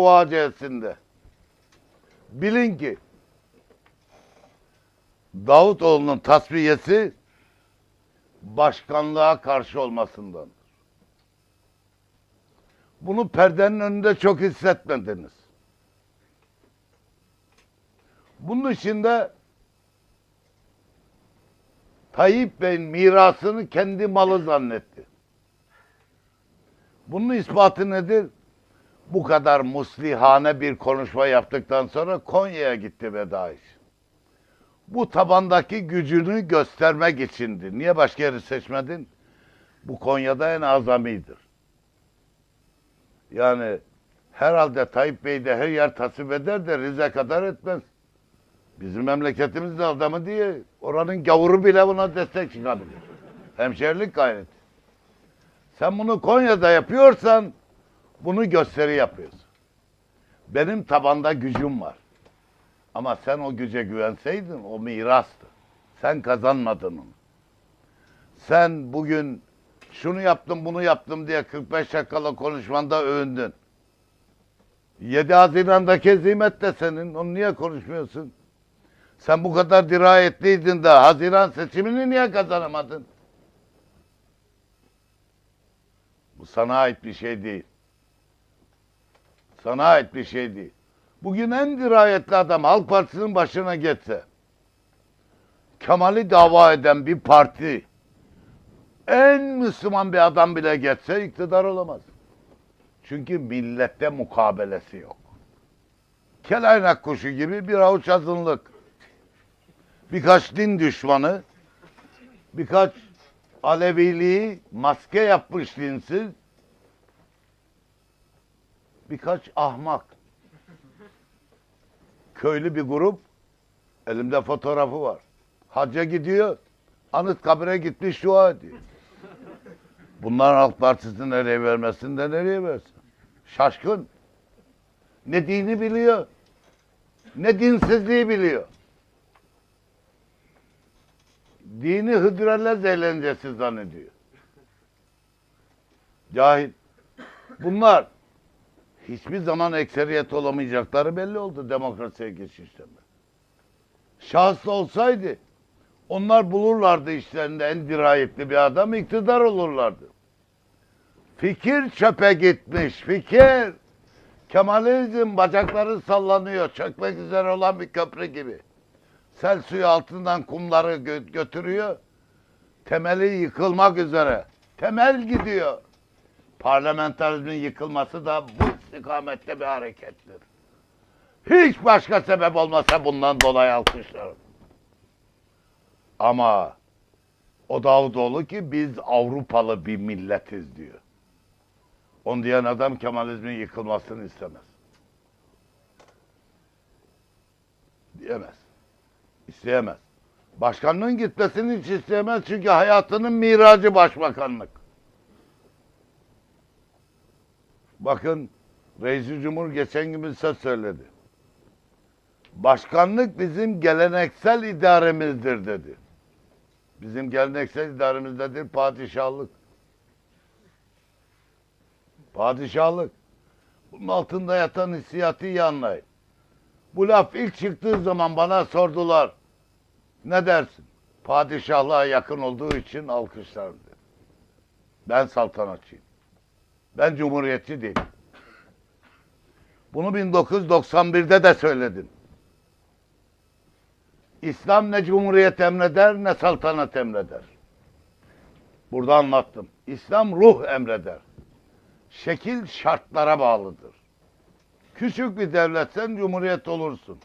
faciasında bilin ki Davutoğlu'nun tasfiyesi başkanlığa karşı olmasından. Bunu perdenin önünde çok hissetmediniz. Bunun içinde Tayyip Bey'in mirasını kendi malı zannetti. Bunun ispatı nedir? Bu kadar muslihane bir konuşma yaptıktan sonra Konya'ya gitti veda için. Bu tabandaki gücünü göstermek içindi. Niye başka yeri seçmedin? Bu Konya'da en azamidir. Yani herhalde Tayyip Bey de her yer tasvip eder de Rize kadar etmez. Bizim memleketimizin adamı diye oranın gavuru bile buna destek çıkabilir. Hemşerilik gayreti. Sen bunu Konya'da yapıyorsan bunu gösteri yapıyorsun. Benim tabanda gücüm var. Ama sen o güce güvenseydin o mirastı. Sen kazanmadın onu. Sen bugün şunu yaptım bunu yaptım diye 45 dakikalık konuşmanda övündün. 7 Haziran'daki hezimet de senin. Onu niye konuşmuyorsun? Sen bu kadar dirayetliydin de Haziran seçimini niye kazanamadın? Bu sana ait bir şey değil. Sana ait bir şey değil. Bugün en dirayetli adam Halk Partisi'nin başına geçse, Kemal'i dava eden bir parti, en Müslüman bir adam bile geçse iktidar olamaz. Çünkü millette mukabelesi yok. Kelaynak kuşu gibi bir avuç azınlık, birkaç din düşmanı, birkaç Aleviliği maske yapmış dinsiz, birkaç ahmak, köylü bir grup, elimde fotoğrafı var. Hacca gidiyor, anıt kabire gitmiş dua ediyor. Bunların Halk Partisi nereye vermesin de nereye versin? Şaşkın. Ne dini biliyor, ne dinsizliği biliyor. Dini hıdrellez eğlencesi zannediyor. Cahil. Bunlar hiçbir zaman ekseriyet olamayacakları belli oldu demokrasiye geçişte. Şahıs olsaydı onlar bulurlardı işlerinde en dirayetli bir adam iktidar olurlardı. Fikir çöpe gitmiş, fikir. Kemalizm bacakları sallanıyor, çökmek üzere olan bir köprü gibi. Sel suyu altından kumları gö- götürüyor. Temeli yıkılmak üzere. Temel gidiyor. Parlamenterizmin yıkılması da bu istikamette bir harekettir. Hiç başka sebep olmasa bundan dolayı alkışlarım. Ama o Davutoğlu ki biz Avrupalı bir milletiz diyor. On diyen adam Kemalizmin yıkılmasını istemez. Diyemez. İsteyemez. Başkanlığın gitmesini hiç isteyemez çünkü hayatının miracı başbakanlık. Bakın Reis-i Cumhur geçen gün bir söyledi. Başkanlık bizim geleneksel idaremizdir dedi. Bizim geleneksel idaremizdedir padişahlık. Padişahlık. Bunun altında yatan hissiyatı iyi anlayın. Bu laf ilk çıktığı zaman bana sordular. Ne dersin? Padişahlığa yakın olduğu için alkışlar dedi. Ben saltanatçıyım. Ben cumhuriyetçi değilim. Bunu 1991'de de söyledim. İslam ne cumhuriyet emreder ne saltanat emreder. Burada anlattım. İslam ruh emreder. Şekil şartlara bağlıdır. Küçük bir devletsen cumhuriyet olursun.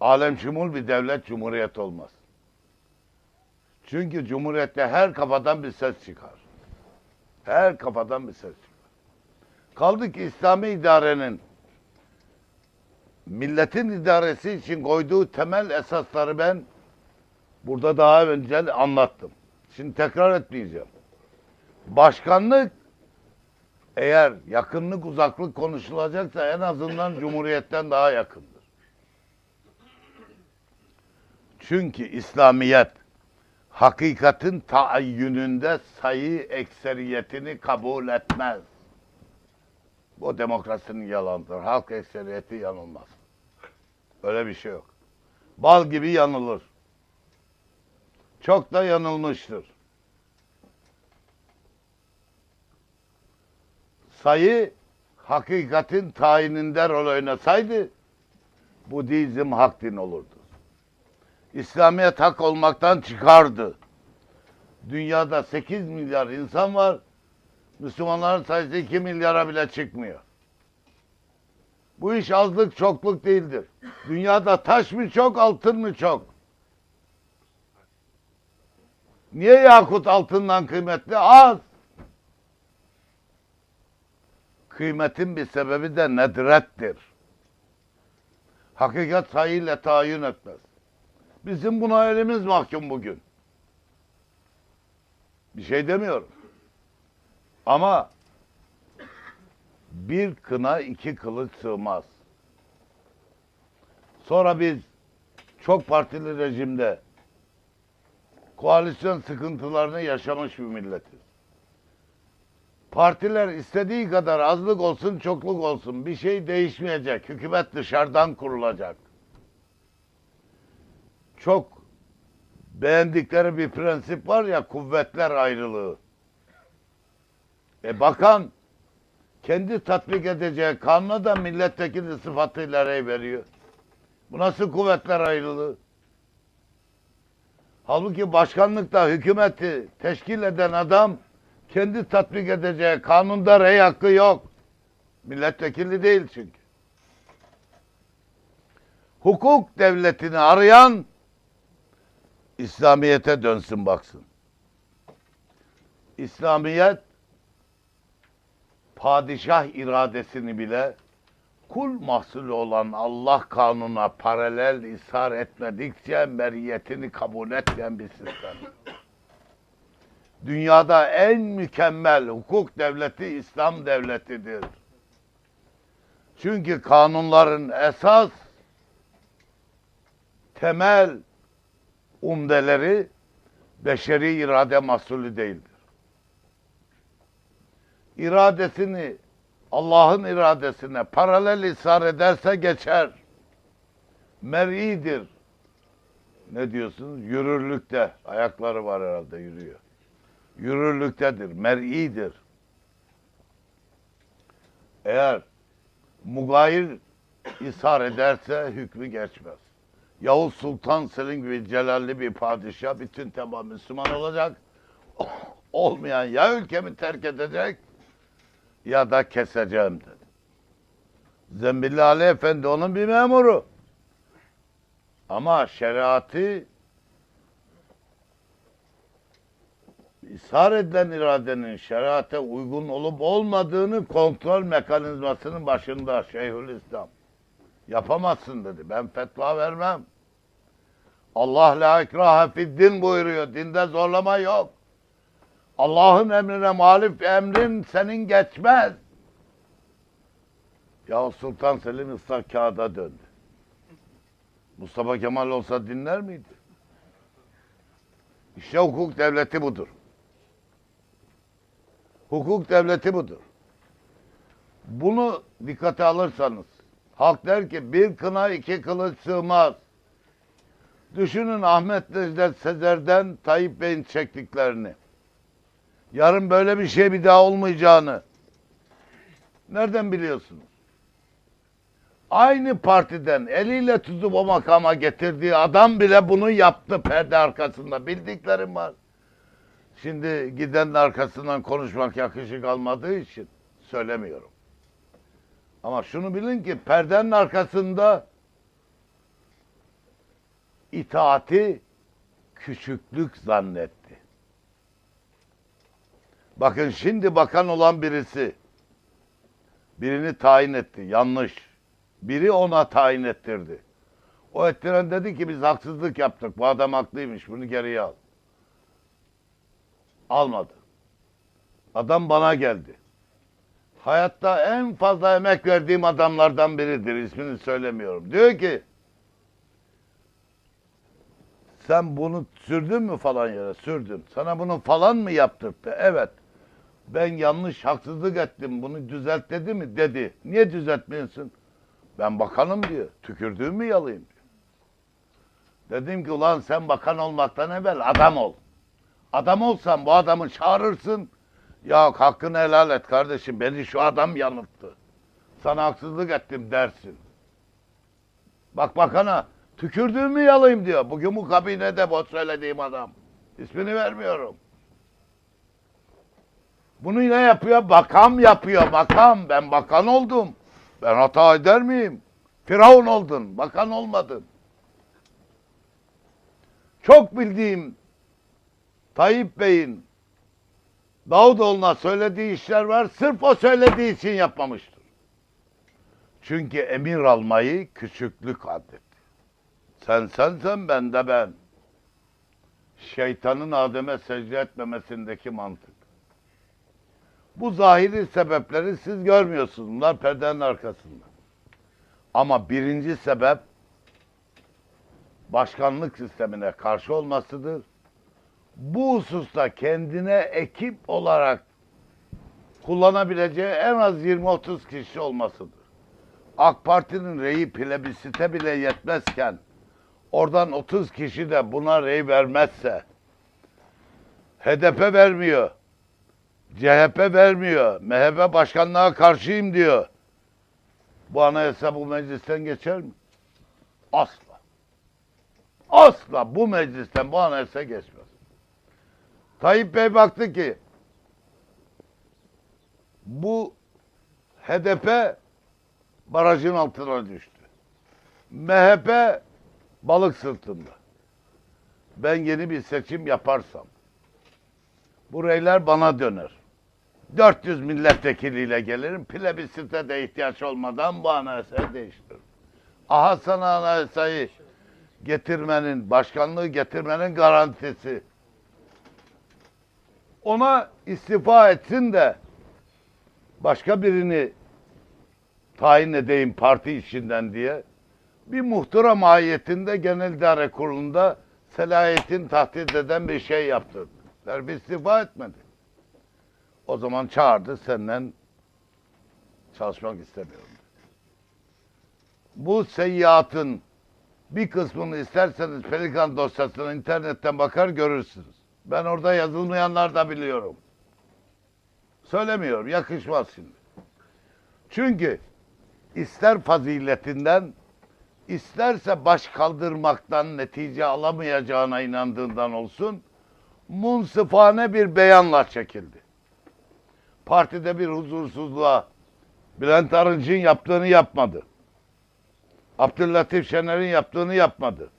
Alem şumul bir devlet cumhuriyet olmaz. Çünkü cumhuriyette her kafadan bir ses çıkar. Her kafadan bir ses çıkar. Kaldı ki İslami idarenin milletin idaresi için koyduğu temel esasları ben burada daha önce anlattım. Şimdi tekrar etmeyeceğim. Başkanlık eğer yakınlık uzaklık konuşulacaksa en azından Cumhuriyet'ten daha yakındır. Çünkü İslamiyet hakikatin taayyününde sayı ekseriyetini kabul etmez. O demokrasinin yalanıdır. Halk ekseriyeti yanılmaz. Öyle bir şey yok. Bal gibi yanılır. Çok da yanılmıştır. Sayı hakikatin tayininde rol oynasaydı Budizm hak din olurdu. İslamiyet hak olmaktan çıkardı. Dünyada 8 milyar insan var. Müslümanların sayısı 2 milyara bile çıkmıyor. Bu iş azlık çokluk değildir. Dünyada taş mı çok, altın mı çok? Niye yakut altından kıymetli? Az. Kıymetin bir sebebi de nedrettir. Hakikat sayıyla tayin etmez. Bizim buna elimiz mahkum bugün. Bir şey demiyorum. Ama bir kına iki kılıç sığmaz. Sonra biz çok partili rejimde koalisyon sıkıntılarını yaşamış bir milletiz. Partiler istediği kadar azlık olsun, çokluk olsun bir şey değişmeyecek. Hükümet dışarıdan kurulacak. Çok beğendikleri bir prensip var ya kuvvetler ayrılığı. E bakan kendi tatbik edeceği kanuna da milletvekili sıfatıyla rey veriyor. Bu nasıl kuvvetler ayrılığı? Halbuki başkanlıkta hükümeti teşkil eden adam kendi tatbik edeceği kanunda rey hakkı yok. Milletvekili değil çünkü. Hukuk devletini arayan İslamiyet'e dönsün baksın. İslamiyet padişah iradesini bile kul mahsulü olan Allah kanuna paralel ishar etmedikçe meriyetini kabul etmeyen bir sistem. Dünyada en mükemmel hukuk devleti İslam devletidir. Çünkü kanunların esas temel umdeleri beşeri irade mahsulü değildir. İradesini Allah'ın iradesine paralel ishar ederse geçer. Mer'idir. Ne diyorsunuz? Yürürlükte. Ayakları var herhalde yürüyor. Yürürlüktedir. Mer'idir. Eğer mugayir ishar ederse hükmü geçmez. Yavuz Sultan Selim gibi celalli bir padişah bütün tamam Müslüman olacak. Olmayan ya ülkemi terk edecek ya da keseceğim dedi. Zembilli Ali Efendi onun bir memuru. Ama şeriatı ishar edilen iradenin şeriate uygun olup olmadığını kontrol mekanizmasının başında Şeyhülislam. Yapamazsın dedi. Ben fetva vermem. Allah la ikrahe din buyuruyor. Dinde zorlama yok. Allah'ın emrine muhalif emrin senin geçmez. Ya Sultan Selim ıslak kağıda döndü. Mustafa Kemal olsa dinler miydi? İşte hukuk devleti budur. Hukuk devleti budur. Bunu dikkate alırsanız halk der ki bir kına iki kılıç sığmaz. Düşünün Ahmet Necdet Sezer'den Tayyip Bey'in çektiklerini. Yarın böyle bir şey bir daha olmayacağını. Nereden biliyorsunuz? Aynı partiden eliyle tutup o makama getirdiği adam bile bunu yaptı perde arkasında. Bildiklerim var. Şimdi gidenin arkasından konuşmak yakışık almadığı için söylemiyorum. Ama şunu bilin ki perdenin arkasında itaati küçüklük zannetti. Bakın şimdi bakan olan birisi birini tayin etti. Yanlış. Biri ona tayin ettirdi. O ettiren dedi ki biz haksızlık yaptık. Bu adam haklıymış. Bunu geriye al. Almadı. Adam bana geldi. Hayatta en fazla emek verdiğim adamlardan biridir. İsmini söylemiyorum. Diyor ki sen bunu sürdün mü falan yere? Sürdüm. Sana bunu falan mı yaptırttı? Evet. Ben yanlış haksızlık ettim bunu düzelt dedi mi? Dedi. Niye düzeltmiyorsun? Ben bakanım diyor. Tükürdüğümü yalayayım diyor. Dedim ki ulan sen bakan olmaktan evvel adam ol. Adam olsan bu adamı çağırırsın. Ya hakkını helal et kardeşim beni şu adam yanılttı. Sana haksızlık ettim dersin. Bak bakana tükürdüğümü yalayayım diyor. Bugün bu kabinede bu söylediğim adam. İsmini vermiyorum. Bunu ne yapıyor? Bakam yapıyor. Bakam. Ben bakan oldum. Ben hata eder miyim? Firavun oldun. Bakan olmadın. Çok bildiğim Tayyip Bey'in Davutoğlu'na söylediği işler var. Sırf o söylediği için yapmamıştır. Çünkü emir almayı küçüklük addetti. Sen sensen ben de ben. Şeytanın Adem'e secde etmemesindeki mantık. Bu zahiri sebepleri siz görmüyorsunuz. Bunlar perdenin arkasında. Ama birinci sebep başkanlık sistemine karşı olmasıdır. Bu hususta kendine ekip olarak kullanabileceği en az 20-30 kişi olmasıdır. AK Parti'nin reyi plebisite bile yetmezken oradan 30 kişi de buna rey vermezse HDP vermiyor. CHP vermiyor. MHP başkanlığa karşıyım diyor. Bu anayasa bu meclisten geçer mi? Asla. Asla bu meclisten bu anayasa geçmez. Tayyip Bey baktı ki bu HDP barajın altına düştü. MHP balık sırtında. Ben yeni bir seçim yaparsam bu reyler bana döner. 400 milletvekiliyle gelirim. Plebisite de ihtiyaç olmadan bu anayasayı değiştiririm. Aha sana anayasayı getirmenin, başkanlığı getirmenin garantisi. Ona istifa etsin de başka birini tayin edeyim parti içinden diye bir muhtıra mahiyetinde genel idare kurulunda selahiyetin tahdit eden bir şey yaptırdı. Bir istifa etmedi. O zaman çağırdı senden çalışmak istemiyorum. Bu seyyiatın bir kısmını isterseniz Pelikan dosyasına internetten bakar görürsünüz. Ben orada yazılmayanlar da biliyorum. Söylemiyorum, yakışmaz şimdi. Çünkü ister faziletinden, isterse baş kaldırmaktan netice alamayacağına inandığından olsun, munsıfane bir beyanla çekildi. Partide bir huzursuzluğa Bülent Arınç'ın yaptığını yapmadı. Abdüllatif Şener'in yaptığını yapmadı.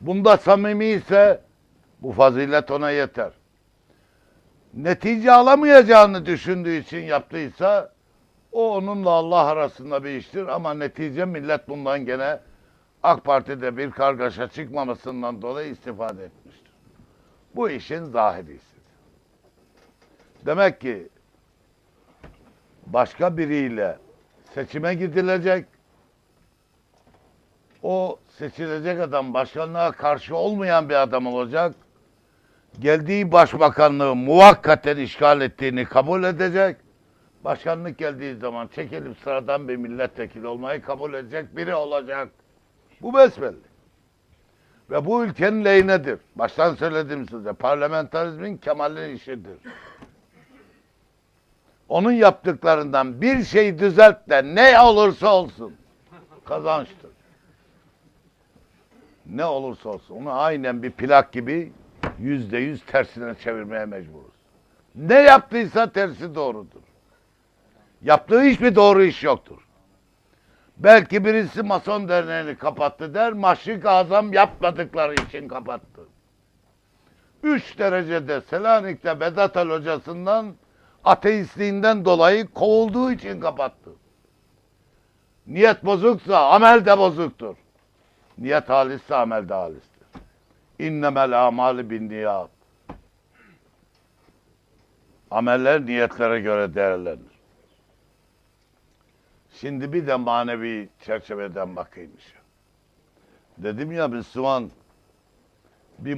Bunda samimi ise bu fazilet ona yeter. Netice alamayacağını düşündüğü için yaptıysa o onunla Allah arasında bir iştir ama netice millet bundan gene AK Parti'de bir kargaşa çıkmamasından dolayı istifade etmiştir. Bu işin zahirisidir. Demek ki başka biriyle seçime gidilecek. O seçilecek adam başkanlığa karşı olmayan bir adam olacak. Geldiği başbakanlığı muvakkaten işgal ettiğini kabul edecek. Başkanlık geldiği zaman çekilip sıradan bir milletvekili olmayı kabul edecek biri olacak. Bu besbelli. Ve bu ülkenin lehinedir. Baştan söyledim size. Parlamentarizmin kemalin işidir. Onun yaptıklarından bir şey düzelt de ne olursa olsun kazançtır. Ne olursa olsun. Onu aynen bir plak gibi yüzde yüz tersine çevirmeye mecburuz. Ne yaptıysa tersi doğrudur. Yaptığı hiçbir doğru iş yoktur. Belki birisi Mason Derneği'ni kapattı der, Maşrik Azam yapmadıkları için kapattı. Üç derecede Selanik'te Vedat Ali hocasından ateistliğinden dolayı kovulduğu için kapattı. Niyet bozuksa amel de bozuktur. Niyet halisse amel de halistir. İnnemel amali bin niyat. Ameller niyetlere göre değerlenir. Şimdi bir de manevi çerçeveden bakayım. Dedim ya Müslüman bir